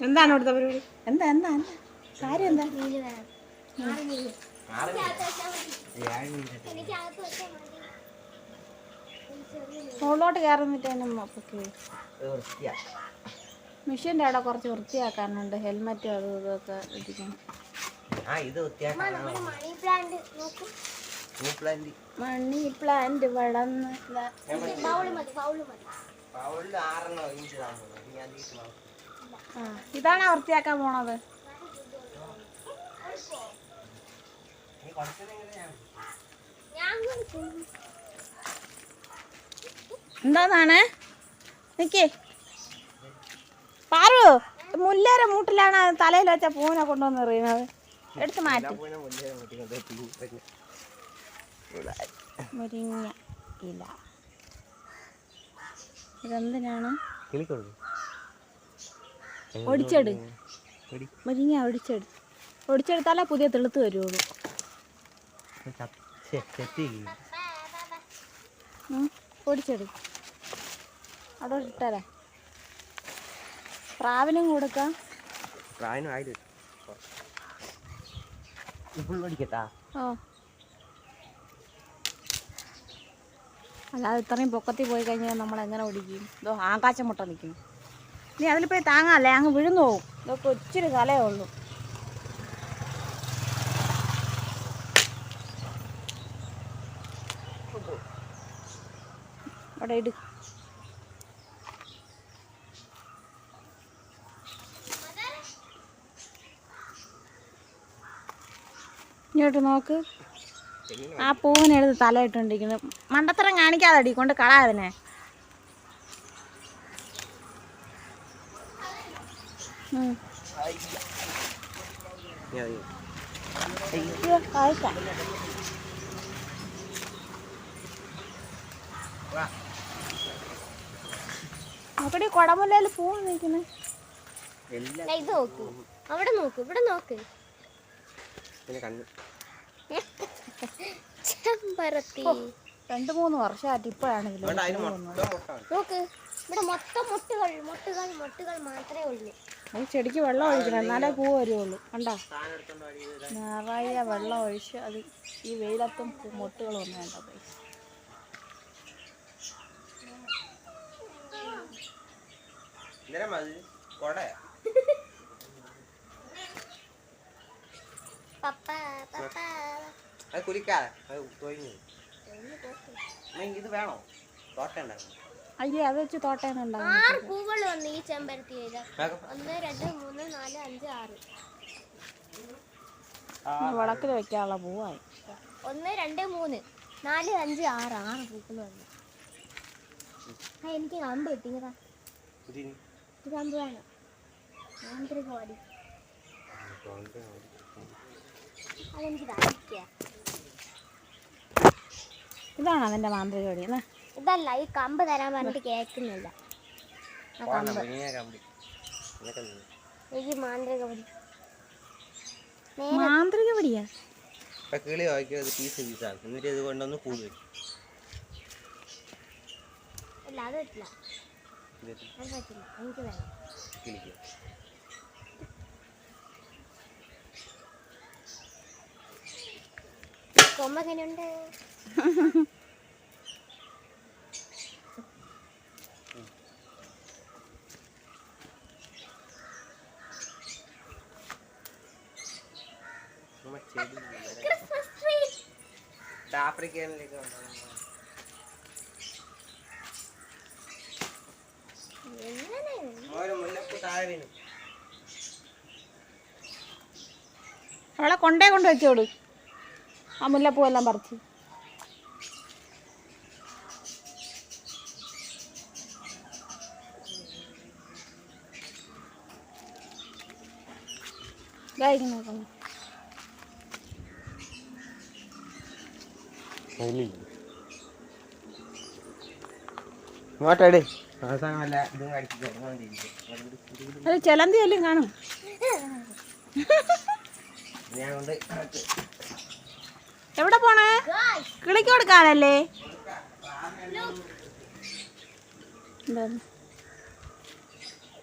എന്താണ് ഇവിടുത്തെ പരിപാടി? എന്താ എന്താ എന്താ? കാര്യം എന്താ. മുകളിലോട്ട് കയറുന്നിട്ട് തന്നെ മപ്പൊക്കെ വൃത്തിയാ മെഷീന്റെ അവിടെ കുറച്ച് വൃത്തിയാക്കാനുണ്ട്. ഹെൽമെറ്റ് അതും ഇതൊക്കെ ഇരിക്കണം മണി പ്ലാന്റ് വളർന്ന് ഇതാണോ വൃത്തിയാക്കാൻ പോണത്. എന്താന്നാണ്? നിക്കേ. പാറു മുല്ലേരെ മൂട്ടിലാണ് തലയിൽ വെച്ച പൂവിനെ കൊണ്ടുവന്ന് എറിയുന്നത്. എടുത്ത് മാറ്റി. മുരിങ്ങ ഇല. ഇതെന്തിനാണ്? കിളിക്കൊള്ളു. ഒടിച്ചെട് ഒടി മുരിങ്ങ ഒടിച്ചെടു ഒടിച്ചെടുത്താലേ പുതിയ തെളുത്ത് വരുള്ളൂ. ഒടിച്ചെടു അവിടെ ഇട്ടാലേ പ്രാവിനും കൊടുക്കാം. ഫുൾ പഠിക്കട്ടാ ഓ. അല്ലാതെ ഇത്രയും പൊക്കത്തിൽ പോയി കഴിഞ്ഞാൽ നമ്മൾ എങ്ങനെ ഓടിക്കും? ഇതോ ആകാശം മുട്ട നിൽക്കും നീ അതിൽ പോയി താങ്ങാല്ലേ? അങ്ങ് വിഴുന്നു പോകും ഇതൊക്കെ ഒച്ചിരി കലയേ ഉള്ളൂ. അവിടെ ഇട്. ഇങ്ങോട്ട് നോക്ക്. ആ പൂവിനെടുത്ത് തലയിട്ടുണ്ടിരിക്കുന്നു മണ്ടത്തരം കാണിക്കാതെ അടി കൊണ്ട് കളാ അതിനെ ഉം. അയ്യോ, കായ്ക്ക. നോക്കടി കുടമുല്ലയിൽ പൂ നിൽക്കുന്നേ. ഇത് നോക്കൂ. അവിടെ നോക്ക് ഇവിടെ നോക്ക്. ചെമ്പരത്തി. രണ്ട് മൂന്ന് വർഷമായിട്ട് ഇപ്പോഴാണ് നോക്ക് ഇവിടെ മൊത്തം മുട്ടുകൾ മുട്ടുകൾ മുട്ടുകൾ മാത്രമേ ഉള്ളൂ. ഈ ചെടിക്ക് വെള്ളം ഒഴിക്കണം. എന്നാലേ പൂ വരുള്ളൂ. കണ്ടോ? നിറയെ വെള്ളം ഒഴിച്ച് അത് ഈ വെയിലത്തും ഒന്നും വേണ്ട പോയി അത് അത് തൊഴിഞ്ഞു ഇത് വേണോ? തോട്ടം ഉണ്ടായിരുന്നു അയ്യേ അത് വെച്ച് തോട്ടേന്നുണ്ടാകും ആറ് പൂവുകൾ വന്നു ഈ ഒന്ന് രണ്ട് മൂന്ന് നാല് അഞ്ച് ആറ്. വിളക്കിൽ വെക്കാനുള്ള പൂവായി. ഒന്ന് രണ്ട് മൂന്ന് നാല് അഞ്ച് ആറ് ആറ് പൂക്കൾ വന്നു. ആ എനിക്ക് കമ്പ് കിട്ടിയതാ ഇത് കമ്പ് വേണം. ഓടി അതെനിക്ക് ഇതാണ് ഇതാണോ അതിന്റെ മാന്ത്രിക കൊടി എന്നാ ഇതല്ല ഈ കമ്പ് തരാൻ പറഞ്ഞിട്ട് കേൾക്കുന്നില്ല. എനിക്ക് മാന്ത്രിക ഓടി മാന്ത്രിക പൊടിയാ? ഇപ്പൊ കിളി നോക്കിയോ അത് പീസ് പീസാണ് എന്നിട്ട് ഇത് കൊണ്ടൊന്ന് കൂടി വരും ഇല്ല അത് പറ്റില്ല. എന്നിട്ട് അത് പറ്റില്ല. എനിക്ക് വേണം കിളിക്കുക കൊമ്പ് എങ്ങനെയുണ്ട് നമ്മ ചെടി ക്രിസ്മസ് ട്രീ ഇത് ആഫ്രിക്കയിലേക്ക് കൊണ്ടുവന്ന എങ്ങനെ ഓരോ മുല്ലപ്പൂ താഴെ വീണു അവളെ കൊണ്ടേ കൊണ്ട് വെച്ചോട് ആ മുല്ലപ്പൂവെല്ലാം പറിച്ച്. നോക്കുന്നു. അത് ചിലന്തി എല്ലാം കാണും. ഞാൻ കൊണ്ട് എവിടെ പോണേ? കിളിക്ക് കൊടുക്കാനല്ലേ?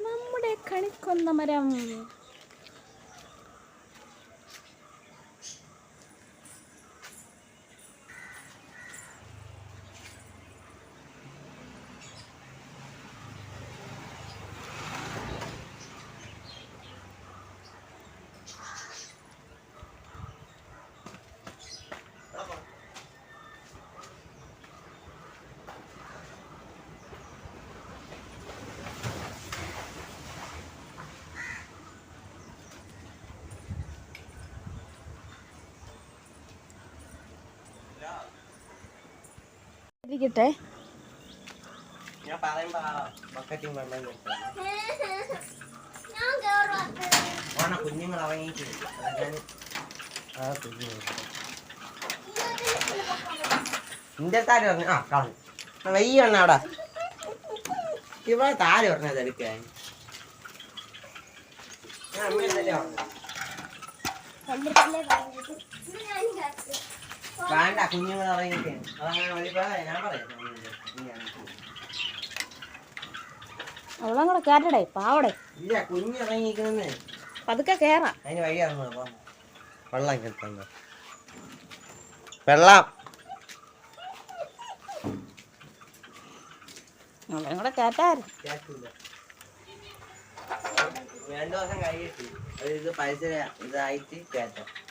നമ്മുടെ കണിക്കൊന്ന മരം. ഇരിക്കട്ടെ. ഞാൻ പറയുമ്പോ ബക്കറ്റും വെള്ളം. ഓണ കുഞ്ഞുങ്ങൾ ഇറങ്ങിയിട്ട് ആ കുഞ്ഞുങ്ങൾ നിന്റെ താര് പറഞ്ഞു ആ കളഞ്ഞു വെയ്യ എണ്ണ അവിടെ. ഇവിടെ താര് പറഞ്ഞത് എടുക്കാൻ ഞാൻ അമ്മയല്ലേ പറഞ്ഞത് കണ്ടിട്ടില്ലേ പറഞ്ഞത്? ഇത് ഞാൻ കേട്ടു. വേണ്ട കുഞ്ഞുങ്ങൾ ഇറങ്ങിയിട്ട് അതങ്ങനെ വരുമ്പോ ഞാൻ പറയാം. അവളം കൂടെ കയറ്റടേ പാവടേ. ഇല്ല കുഞ്ഞ് ഇറങ്ങിയിരിക്കുന്നേ. പതുക്കെ കേറാ. അതിന് വഴി അപ്പം വെള്ളം കിട്ടുന്നത് വെള്ളം. അവളും കൂടെ കേട്ടായിരുന്നു രണ്ടു ദിവസം കഴിയിട്ട്. അത് ഇത് പരിസര ഇതായിട്ട് കേട്ടോ മനസ്സിലായിട്ട് ഇല്ലെങ്കിൽ അത് പറഞ്ഞു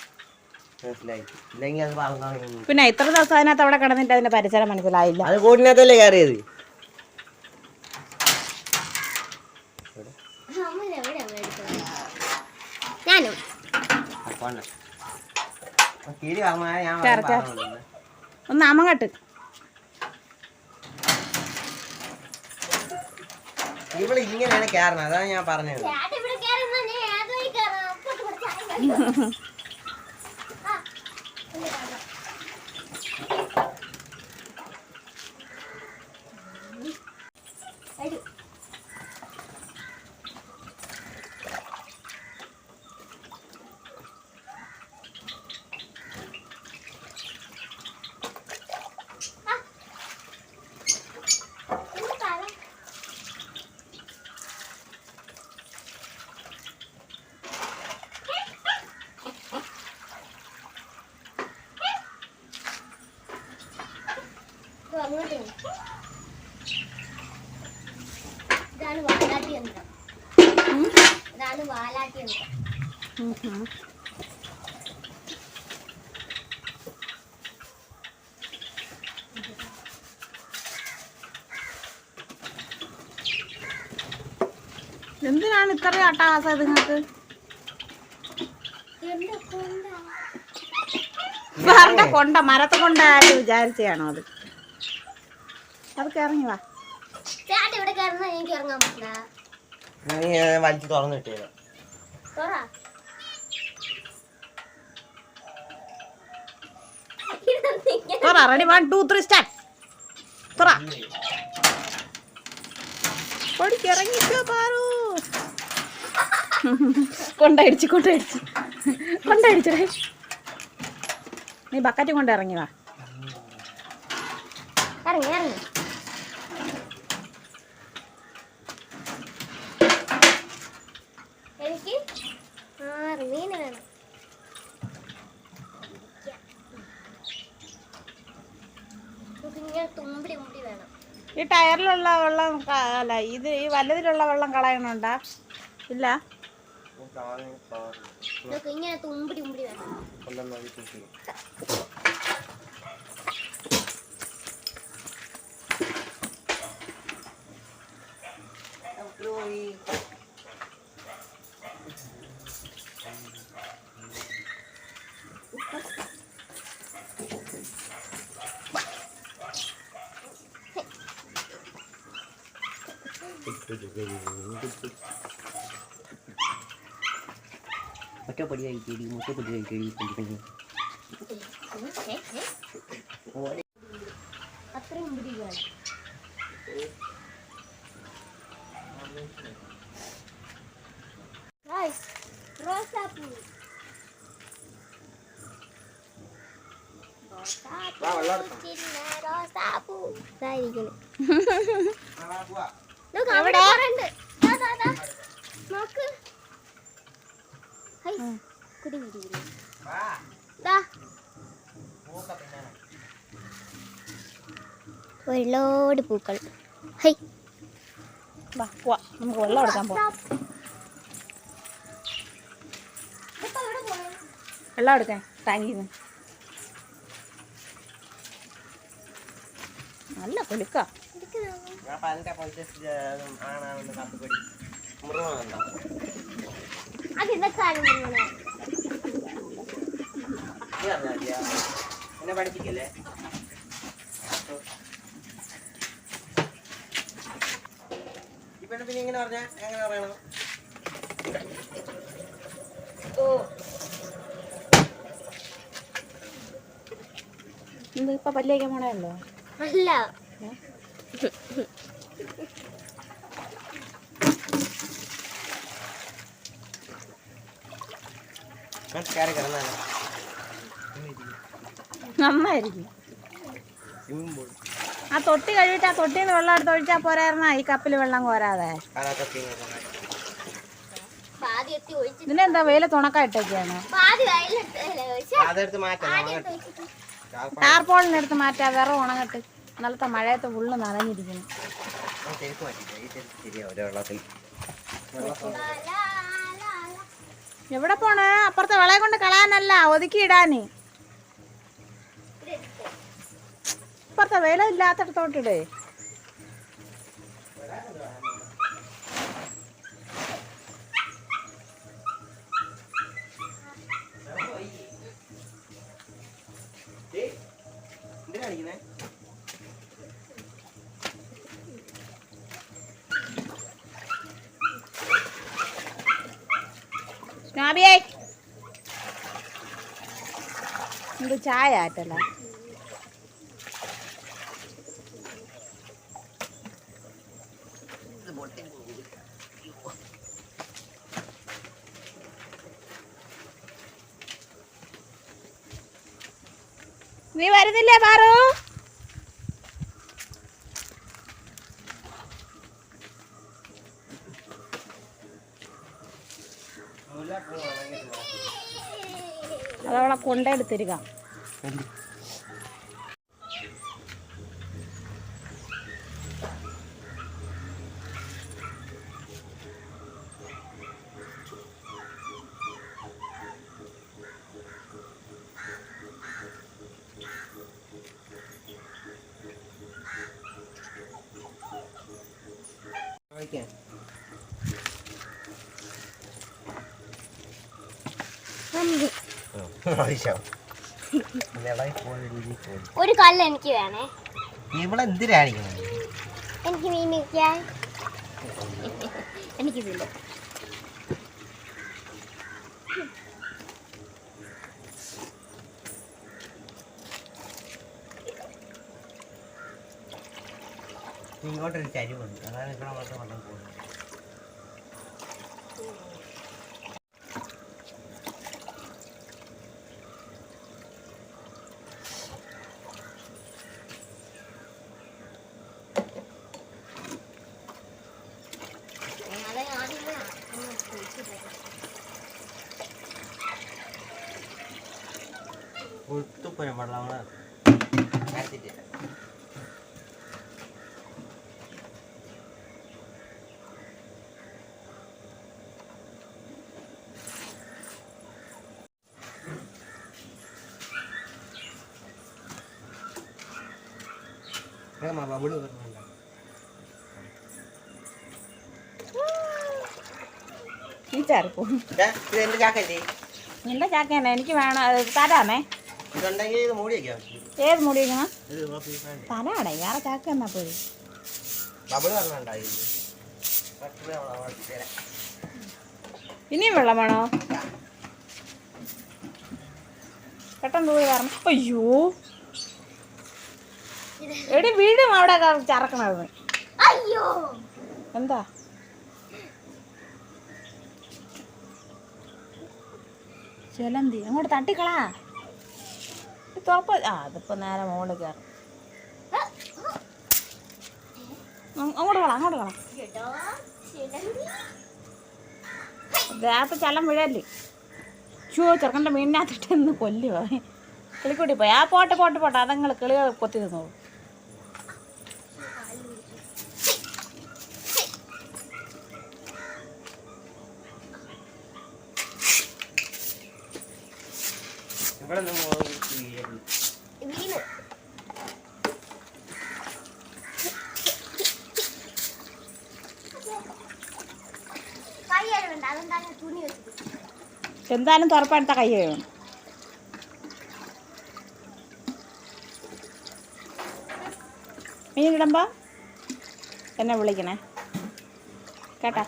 പിന്നെ ഇത്ര ദിവസം അതിനകത്ത് അവിടെ കിടന്നിട്ട് അതിന്റെ പരിസരം മനസ്സിലായില്ല? അത് കൂടിനകത്തല്ലേ കയറിയത്. ഒന്ന് അമങ്ങട്ട് ഇവൾ ഇങ്ങനെയാണ് കയറണം അതാണ് ഞാൻ പറഞ്ഞത് ചേട്ടൻ ഇവിടെ കയറുന്ന ഞാൻ ഏത് വഴി കയറാം അപ്പുറത്ത് കൂടെ ചാടി കളിക്കാം. ആ, ഒന്ന് കാണാം. അടി. ആ. ഒന്ന് കാണാം. ഇത് അങ്ങോട്ട് നീ. ഇതാണ് വാലാട്ടി യന്ത്രം ഇതാണ് വാലാട്ടി യന്ത്രം ഇത് നിങ്ങൾക്ക് വേറെ കൊണ്ട മരത്തെ കൊണ്ടാരും വിചാരിച്ചാണോ അത്? അതൊക്കെ ഇറങ്ങി വാ. ഇവിടെ കയറുന്ന എനിക്ക് ഇറങ്ങാൻ പറ്റില്ല. വലിച്ചു തുറ. Ready one two three start തുറ. പൊടിക്ക് ഇറങ്ങിക്കോ പാറു. കൊണ്ടടിച്ച് കൊണ്ടടിച്ച്. കൊണ്ടടിച്ചടേ നീ ബക്കറ്റ് കൊണ്ട് ഇറങ്ങി വാ. ഇറങ്ങി ഇറങ്ങി. എനിക്ക് ആറ് മീൻ വേണം. തുമ്പി വേണം. ഈ ടയറിലുള്ള വെള്ളം അല്ല ഇത് ഈ വല്ലതിലുള്ള വെള്ളം കളയണുണ്ടാ? ഇല്ല. നമുക്ക് ഇങ്ങനെ തുമ്പടി മുമ്പടി വേണം ഒറ്റപ്പൊടി കഴിക്കേടി kacau pada yang jadi? Muka pada yang jadi? Penjaga ini guys rosa pun rosa pun rosa pun rosa pun rosa pun പൂക്കൾ. ഹൈ. വാ പോവാ. നമുക്ക് വെള്ളം എടുക്കാൻ പോവാം. വെള്ളം എടുക്കാൻ ടാങ്കിൽ നിന്ന് നല്ല കുലുക്ക അപ്പൊ അതിന്റെ പൈസ ആണാണെന്ന് കത്തുപടി മൃഗമുണ്ടോ അതിന്നൊക്കെയാണ് നിങ്ങളെ നീ അറിഞ്ഞാ മതിയോ? എന്നെ പഠിപ്പിക്കല്ലേ പെണ്ണ് പിന്നെ ഇങ്ങനെ പറഞ്ഞ എങ്ങനെ പറയണം? ഇത് ഇപ്പൊ പല്ലേക്ക് അല്ല. പൂൾ ആ തൊട്ടി കഴിവിട്ട് ആ തൊട്ടിയിൽ വെള്ളം എടുത്ത് ഒഴിച്ചാൽ പോരായിരുന്നാ ഈ കപ്പിൽ വെള്ളം കോരാതെ. ഇതിനെന്താ വെയില തുണക്കായിട്ടൊക്കെയാണ് ടാർപോളിനെടുത്ത് മാറ്റാ വിറ ഉണങ്ങട്ട്. ഇന്നലത്തെ മഴയത്ത് ഫുള്ള് നനഞ്ഞിരിക്കുന്നു. എവിടെ പോണ്? അപ്പുറത്തെ വിളയെ കൊണ്ട് കളയാനല്ല ഒതുക്കി ഇടാന്. ഇപ്പുറത്തെ വില ഇല്ലാത്തടത്തോട്ടിടേ സ്നാബിയേ ചായ ആറ്റല്ല പൊട്ടി പോകും. നീ വരുന്നില്ലേ പാറു? അതവളെ കൊണ്ടെടുത്തിരിക. ഒരു കല്ല് എനിക്ക് വേണേ. ഇവിടെ എന്തിനാണിക്കുന്നത് എനിക്ക് മീൻ വയ്ക്കാൻ എനിക്കിതില്ല ഇങ്ങോട്ടൊരു ചരിവുണ്ട്. അതാണ് ഇവിടെ മാത്രം വെള്ളം പോകുന്നത്. ബബിൾ വരുന്നുണ്ട് ഈ ചാക്കല്ലേ നിന്റെ ചാക്കേനെ എനിക്ക് വേണം. തരാമേ. മൂടി ഏത് കോപ്പി വേണ്ട. തരാടേ വേറെ ചാക്ക എന്നാ പോയി ഇനിയും വെള്ളം വേണോ? പെട്ടെന്ന് പോയി പറഞ്ഞു അയ്യോ. എടി വീടും അവിടെ ചറക്കണത്. അയ്യോ. എന്താ? ചെലന്തി അങ്ങോട്ട് തട്ടിക്കളാ. തുറപ്പ ആ അതിപ്പോ നേരെ മോളിൽ കയറും അങ്ങോട്ട് കളാം അങ്ങോട്ട് കളാം. ദേഹത്ത് ചലം വീഴല്ലേ? ചോ ചെറുക്കന്റെ മീനിനകത്തിട്ട് ഇന്ന് കൊല്ലുക കിളിക്കൂട്ടി പോയി. ആ പോട്ടെ പോട്ടെ പോട്ടെ. അതങ്ങൾ കിളികൾ കൊത്തി നിന്നോളൂ ഇവിടെ നിന്ന് വീഴരുത്. വീണ് കൈ വേണ്ട അതെന്താണ് തുണി വെച്ചത് എന്തായാലും തുറപ്പെടുത്ത കൈ വേണം. മീനിടുമ്പോൾ എന്നെ വിളിക്കണേ. കേട്ടാ?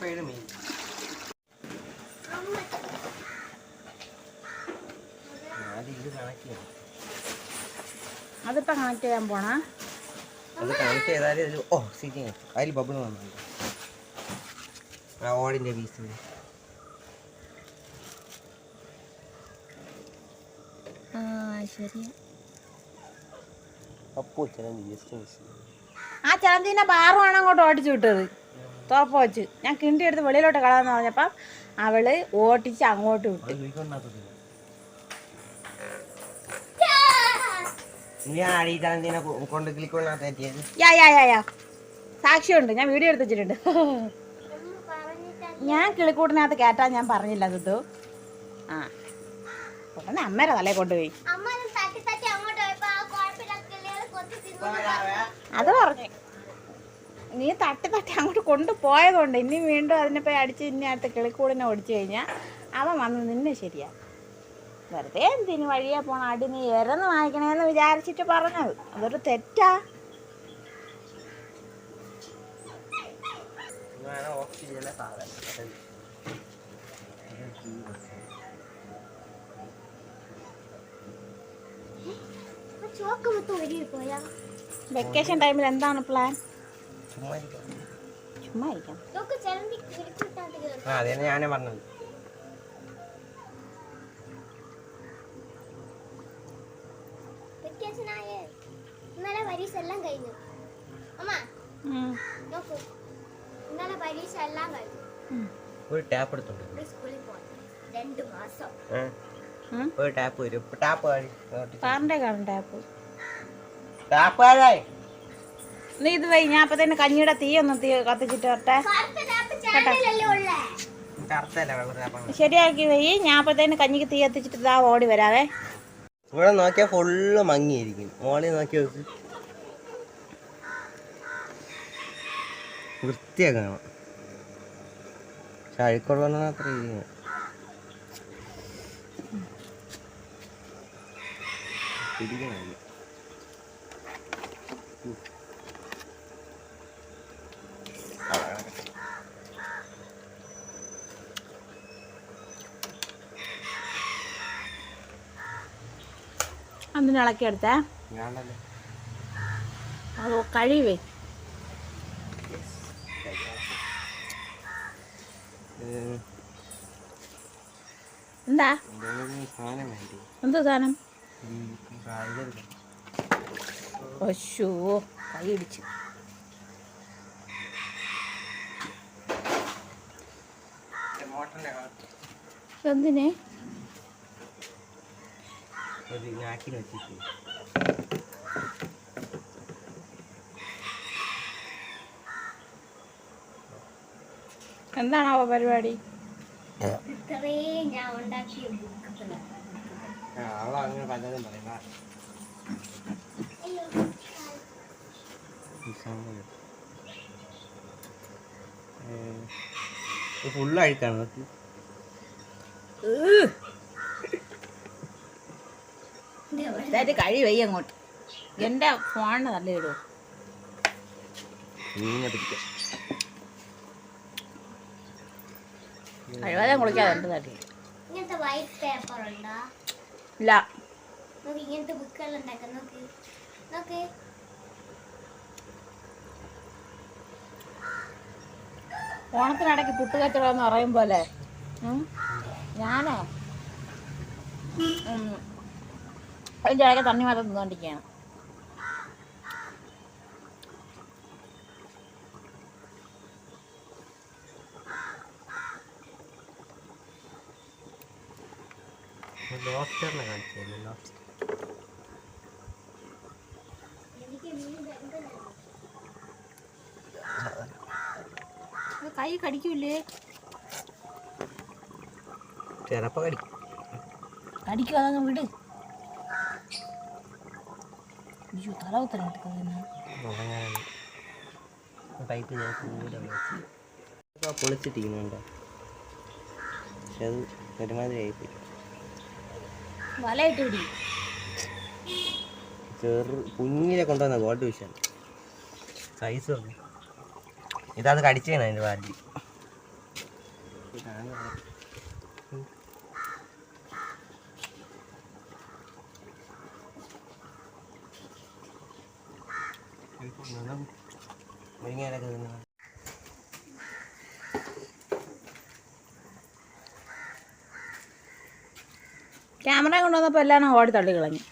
അതിപ്പോ കണക്ട് ചെയ്യാൻ പോണ. അതിൽ ബബിൾ വന്നു ആ പീസ് ആ ശരി അപ്പോ ചില ആ ചലന്തീനെ ബാറുമാണ് അങ്ങോട്ട് ഓടിച്ചു വിട്ടത്. തോപ്പ വെച്ച്. ഞാൻ കിണ്ടി എടുത്ത് വെളിയിലോട്ട് കളയാന്ന് പറഞ്ഞപ്പം അവൾ ഓട്ടിച്ച് അങ്ങോട്ട് വിട്ടു. സാക്ഷിയുണ്ട്. ഞാൻ വീഡിയോ എടുത്ത് വെച്ചിട്ടുണ്ട്. ഞാൻ കിളിക്കൂട്ടിനകത്ത് കേട്ടാ ഞാൻ പറഞ്ഞില്ല സിദ്ധു ആ. ഉടനെ അമ്മേരെ തലേ കൊണ്ടുപോയി. അമ്മ തട്ടി തട്ടി അങ്ങോട്ട് പോയപ്പോ ആ കുഴപ്പമില്ലാത്ത കൊത്തി തിന്നു അത് പറഞ്ഞു. നീ തട്ടി തട്ടി അങ്ങോട്ട് കൊണ്ടുപോയതുകൊണ്ട് ഇനി വീണ്ടും അതിനെ പോയി അടിച്ച് ഇനി അടുത്ത കിളിക്കൂടിനെ ഓടിച്ചു കഴിഞ്ഞാൽ അവൻ വന്ന് നിന്നെ ശരിയാ വെറുതെ എന്തിന് വഴിയെ പോണ അടി നീ ഇരന്ന് വാങ്ങിക്കണേന്ന് വിചാരിച്ചിട്ട് പറഞ്ഞത്. അതൊരു തെറ്റാ. ഓക്സിജനെ സാധനം ആ ചോക്ക് മൊത്തം ഒരുങ്ങി പോയാ വെക്കേഷൻ ടൈമിൽ എന്താണ് പ്ലാൻ ചുമ്മാ ഇരിക്കാം. ഞാനേ പറഞ്ഞത്. ഇന്നലെ പരീക്ഷ എല്ലാം കഴിഞ്ഞു. അമ്മ ഉം. നോക്കൂ. ഇന്നലെ പരീക്ഷ എല്ലാം കഴിഞ്ഞു. ഉം. ഒരു ടാപ്പ് എടുത്തോണ്ട് സ്കൂളിൽ പോകാൻ രണ്ട് മാസം. ഒരു ടാപ്പ് വരും. ടാപ്പ് കാണും ടാപ്പ്. ടാപ്പ് നീ ഇത് വൈ ഞാൻ അപ്പൊ തന്നെ കഞ്ഞിയുടെ തീ ഒന്ന് തീ കത്തിച്ചിട്ട് വരട്ടെ. ശരിയാക്കി വൈ ഞാൻ അപ്പത്തേന് കഞ്ഞിക്ക് തീ കത്തിച്ചിട്ട് ഇതാ ഓടി വരാവേ. ഇവിടെ നോക്കിയാ ഫുള്ള് മങ്ങിയിരിക്കും. മോളിൽ നോക്കി നോക്ക് വൃത്തിയാക്കണം കാണാം. പക്ഷെ അഴുക്കുള്ള അത്ര ഇരിക്കണം പിടിക്കണം അതിന് ഇളക്കിയെടുത്തേ അത് കഴിവേ? എന്താ? എന്ത് സാധനം? പശു കൈ ഇടിച്ചു എന്തിനെ? എന്താണാവോ പരിപാടി? ഇത്രയും ഞാൻ ഉണ്ടാക്കിയ ബുക്കുകൾ ആ കഴി വയ്യ അങ്ങോട്ട് എന്റെ ഫോണിന് നല്ല പിടിക്കാം കഴിവാതെ കുളിക്കാതെ തട്ടി വൈറ്റ് പേപ്പർ ഉണ്ടോ? ഇല്ല നോക്ക് ഇങ്ങനത്തെ ബുക്കുകൾ ഉണ്ടാക്കാം. നോക്ക്. നോക്ക്. ഓണത്തിനിടയ്ക്ക് പുട്ടുകച്ചവടം എന്ന് പറയും പോലെ. ഞാനേ? അതിന്റെ ഇടയ്ക്ക് തണ്ണി മാത്രം തിന്നുകൊണ്ടിരിക്കുകയാണ് ലോബ്സ്റ്ററിനെ കാണിച്ചു ലോബ്സ്റ്റർ കൈ കടിക്കൂലേ ചിലപ്പോൾ കടിക്കും കടിക്കും അതങ്ങ് വിട്. അയ്യോ തല പൈപ്പ് പക്ഷെ അത് ഒരുമാതിരി ആയിപ്പോയി. വലയിട്ട് പിടി. ചെറു കുഞ്ഞിനെ കൊണ്ടുവന്ന ഗോൾഡ് വിഷൻ സൈസ് വന്നു ഇതത് കടിച്ചേന അതിന്റെ വാലി മുരിങ്ങയിലൊക്കെ തിന്നണം കൊണ്ടുവന്നപ്പോൾ എല്ലാം ഓടി തള്ളി കളഞ്ഞു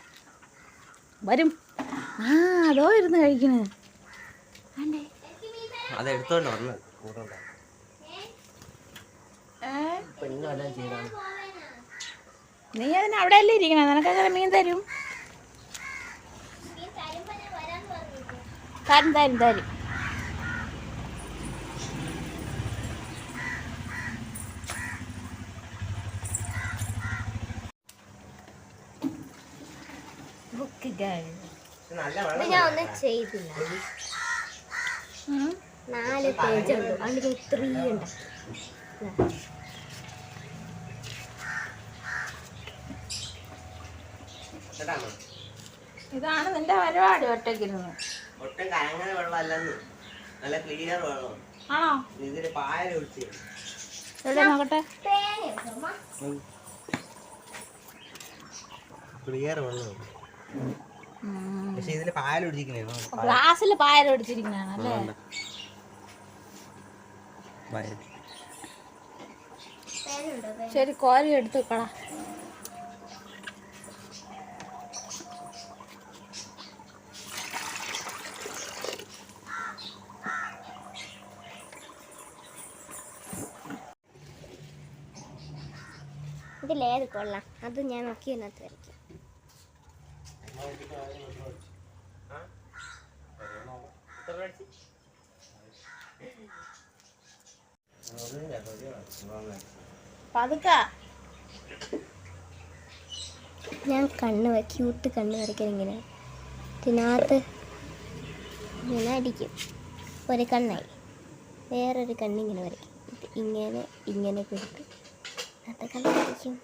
വരും. ആ അതോ ഇരുന്ന് കഴിക്കണേ. അത് എടുത്തോണ്ട് വന്നത് നീ അതിന് അവിടെ അല്ലേ ഇരിക്കണേ? നിനക്കങ്ങനെ മീൻ തരും? തരും തരും തരും. നല്ല ഇത് ഞാൻ ഒന്നും ചെയ്തില്ല. നാല് പേജ് ഉണ്ട്. ഞാൻ ഉണ്ട്. ഇതാണോ? ഇതാണ് നിന്റെ പരിപാടി ഒറ്റക്കിരുന്ന് ഒട്ടും കലങ്ങന വെള്ളമല്ലെന്ന്. നല്ല ക്ലിയർ വെള്ളം. ആണോ? പായൽ ഒഴിച്ച് നോക്കട്ടെ? ക്ലിയർ വെള്ളം. പക്ഷെ ഇതിൽ ഗ്ലാസ്സിൽ പായൽ അല്ലേ? ശരി കോരി എടുത്ത് വെക്കടാ. ഇതിലേത് കൊള്ളാം. അത് ഞാൻ നോക്കി വന്നത് വരയ്ക്കാം. ഞാൻ കണ്ണ് ക്യൂട്ട് കണ്ണ് വരയ്ക്കാൻ ഇങ്ങനെ. ഇതിനകത്ത് ഇങ്ങനെ അടിക്കും. ഒരു കണ്ണായി. വേറൊരു കണ്ണിങ്ങനെ വരയ്ക്കും. ഇങ്ങനെ ഇങ്ങനെ കൊടുക്കും അത് കണ്ണ് വരയ്ക്കും.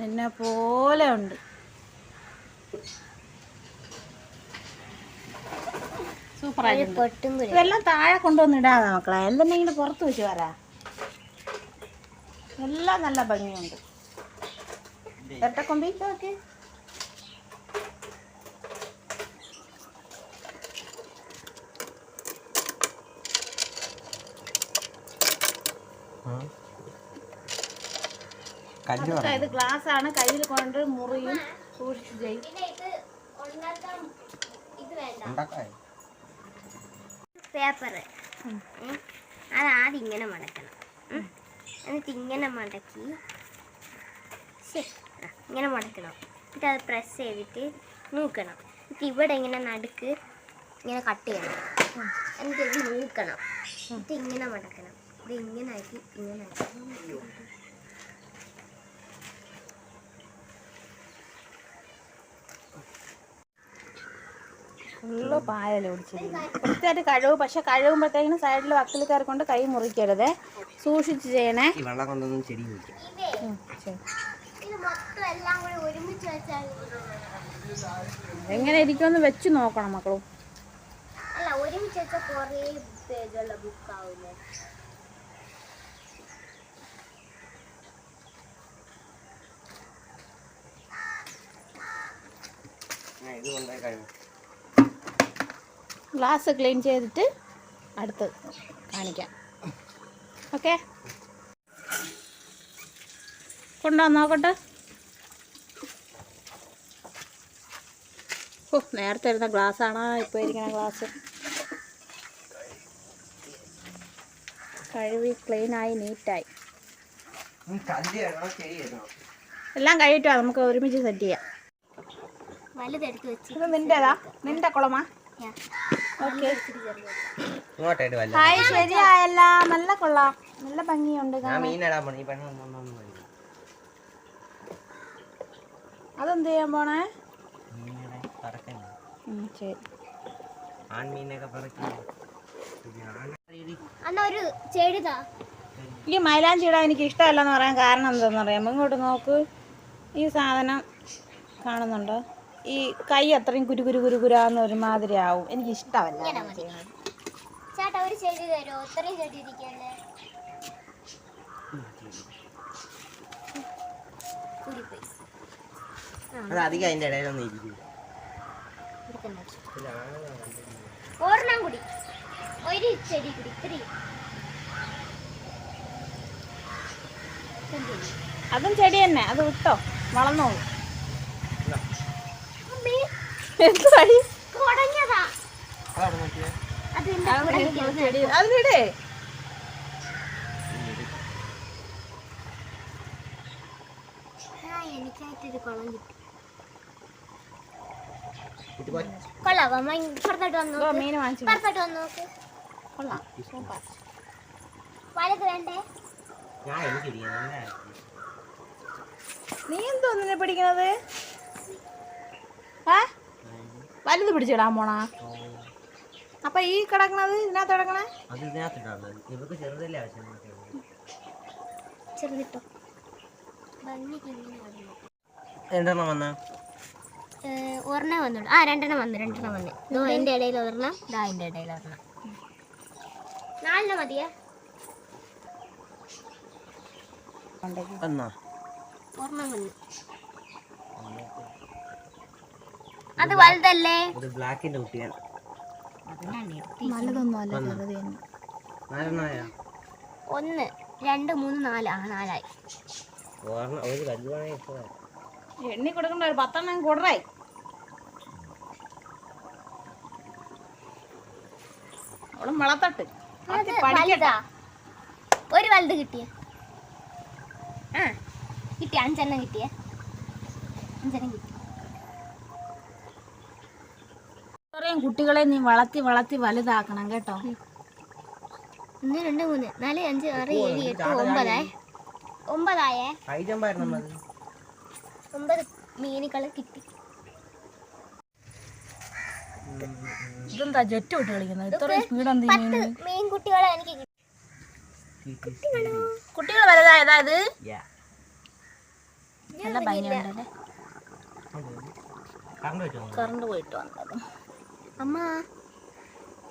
നിന്നെ പോലെ ഉണ്ട്. കൂടി ഇതെല്ലാം താഴെ കൊണ്ടുവന്ന് ഇടാതെ മക്കളെ. ഇങ്ങനെ പുറത്ത് വെച്ച് വരാ. എല്ലാം നല്ല ഭംഗിയുണ്ട്. എട്ടക്കൊമ്പി നോക്കി അതൊക്കെ ഇത് ഗ്ലാസ് ആണ്. കയ്യിൽ കൊണ്ട് മുറിയും സൂക്ഷിച്ച് ചെയ്യും പേപ്പർ ഇങ്ങനെ മടക്കണം. എന്നിട്ട് ഇങ്ങനെ മടക്കി. ഇങ്ങനെ മടക്കണം. എന്നിട്ട് അത് പ്രസ് ചെയ്തിട്ട് നൂക്കണം. എന്നിട്ട് ഇവിടെ ഇങ്ങനെ നടുക്ക് ഇങ്ങനെ കട്ട് ചെയ്യണം. എന്നിട്ട് ഇത് നൂക്കണം. എന്നിട്ട് ഇങ്ങനെ മടക്കണം. ഇത് ഇങ്ങനെ ആക്കി ഇങ്ങനെ ആക്കി. ഫുള്ള് പായൽ ഒടിച്ചിരിക്കുന്നു കൃത്യമായിട്ട് കഴുകും. പക്ഷെ കഴുകുമ്പോഴത്തേക്കിനും സൈഡിൽ വക്കിൽ കയറിക്കൊണ്ട് കൈ മുറിക്കരുത്. സൂക്ഷിച്ച് ചെയ്യണേ. എങ്ങനെ ഇരിക്കുമെന്ന് വെച്ച് നോക്കണം മക്കളും. ഇത് കൊണ്ടുപോയി കഴിയും ഗ്ലാസ് ക്ലീൻ ചെയ്തിട്ട് അടുത്ത് കാണിക്കാം. ഓക്കെ കൊണ്ടുവന്ന് നോക്കട്ടെ. ഓ നേരത്തെ ഇരുന്ന ഗ്ലാസ് ആണോ? ഇപ്പോൾ ഇരിക്കുന്ന ഗ്ലാസ് കഴുകി ആയി നീറ്റായി എല്ലാം കഴിയിട്ടോ നമുക്ക് ഒരുമിച്ച് സെറ്റ് ചെയ്യാം. വലുതെടുത്ത് വെച്ച് ഇത് നിന്റെതാ നിന്റെ കുളമാ? ഹായ് ശരിയായല്ല. നല്ല കൊള്ളാം. നല്ല ഭംഗിയുണ്ട് അതെന്ത് ചെയ്യാൻ പോണേ? ശരി. ഈ മൈലാഞ്ചിട എനിക്ക് ഇഷ്ടമല്ലെന്ന് പറയാൻ കാരണം എന്താണെന്ന് പറയാം ഇങ്ങോട്ട് നോക്ക്. ഈ സാധനം കാണുന്നുണ്ടോ? ഈ കൈ അത്രയും കുരു കുരു കുരു കുരാന്ന് ഒരുമാതിരി ആവും. എനിക്ക് ഇഷ്ടമല്ല. ചേട്ടാ ഒരു ചെടി തരുമോ ഇത്രയും ചെടി ഇരിക്കല്ലേ കൂടിപ്പോയി അത് അധികം അതിന്റെ ഇടയിലൊന്നും ഇരിക്കില്ല. ഒരെണ്ണം കൂടി. ഒരു ചെടി കൂടി ഇത്രയും അതും ചെടി തന്നെ അത് വിട്ടോ? വളർന്നോളൂ അമ്മേ, എന്ത് വഴി കുടഞ്ഞതാ അതാണ് നോക്കിയത് അത് എന്റെ കുടഞ്ഞ ചെടി അതിലിടേ ആ എനിക്കായിട്ടൊരു കുളം കിട്ടി അമ്മ വന്നു ഇപ്പുറത്തോട്ട് വന്നു നോക്ക്. കൊള്ളാം. സൂപ്പർ വലുത് വേണ്ടേ? നീ എന്തോ നിന്നെ പിടിക്കണത്? ആ? വലുത് പിടിച്ചിടാൻ പോണാ. അപ്പൊ ഈ കിടക്കണത് ഇതിനകത്ത് കിടക്കണേ? ചെറുതിട്ടോ. വന്നു? വന്ന ഒരെണ്ണം വന്നുള്ളൂ ആ രണ്ടെണ്ണം വന്നു രണ്ടെണ്ണം വന്നു. ഇതോ എന്റെ ഇടയിൽ ഒരെണ്ണം. ഇതാ എന്റെ ഇടയിൽ ഒരെണ്ണം. നാലെണ്ണം മതിയേ? ഒരെണ്ണം വന്നു. അത് വലുതല്ലേ? ഇത് ബ്ലാക്കിന്റെ കുട്ടിയാണ്. ഒന്ന് രണ്ട് മൂന്ന് നാല്. ആ നാലായി. ഒരു എണ്ണി കൊടുക്കണ്ട ഒരു പത്തെണ്ണം കൊടുറായി അവളും വലുതാ. ഒരു വലുത് കിട്ടിയ. ആ. കിട്ടിയ അഞ്ചെണ്ണം കിട്ടിയ. അഞ്ചെണ്ണം കിട്ടി ഇത്രയും കുട്ടികളെ നീ വളർത്തി വളർത്തി വലുതാക്കണം കേട്ടോ. ഒന്ന് രണ്ട് മൂന്ന് നാല് അഞ്ച് ആറ് ഏഴ് എട്ട് ഒമ്പതായി? ഒമ്പതായേ ഒമ്പത് മീനുകൾ കിട്ടി. ഇതെന്താ ജെറ്റ് വിട്ട് കളിക്കുന്നത്? ഇത്രയും സ്പീഡ് എന്ത് പത്ത് മീൻ കുട്ടികളെ എനിക്ക് കിട്ടി. കുട്ടികൾ വലുതായതാ ഇത്. നല്ല ഭംഗിയുണ്ടല്ലേ? കറണ്ട് പോയിട്ട് വന്നത്. അമ്മ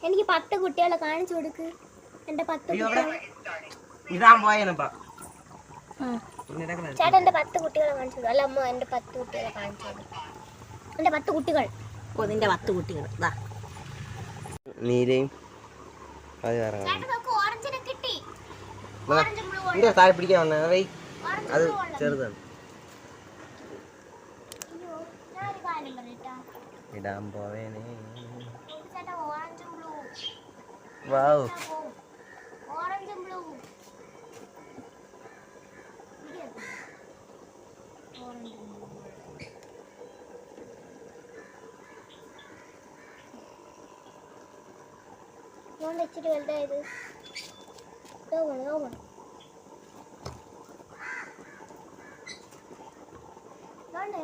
എനിക്ക് പത്ത് കുട്ടികളെ കാണിച്ചു കൊടുക്ക്. എന്റെ പത്ത് ഇതാ പോയനപ്പാ ചേട്ടാ എന്റെ പത്ത് കുട്ടികളെ കാണിച്ചു കൊടുക്കും. അല്ല അമ്മ എന്റെ പത്ത് കുട്ടികളെ കാണിച്ചു എന്റെ എന്റെ പത്ത് കുട്ടികൾ. ഓ നിന്റെ പത്ത് കുട്ടികൾ. ഇതാ നീലയും അത് വേറെ താഴെ പിടിക്കാൻ വന്നേ. അത് ചെറുതാണ് അയ്യോ ഞാനൊരു കാര്യം പറയട്ടാ ഇടാൻ പോവേനെ ചേട്ടാ ഓറഞ്ചും ബ്ലൂ വാവ് ഓറഞ്ചും ബ്ലൂ അതുകൊണ്ട് ഇച്ചിരി വലുതായത് ഇതോ പോണം ഇതോ പോണം ഇതാണ്ടേ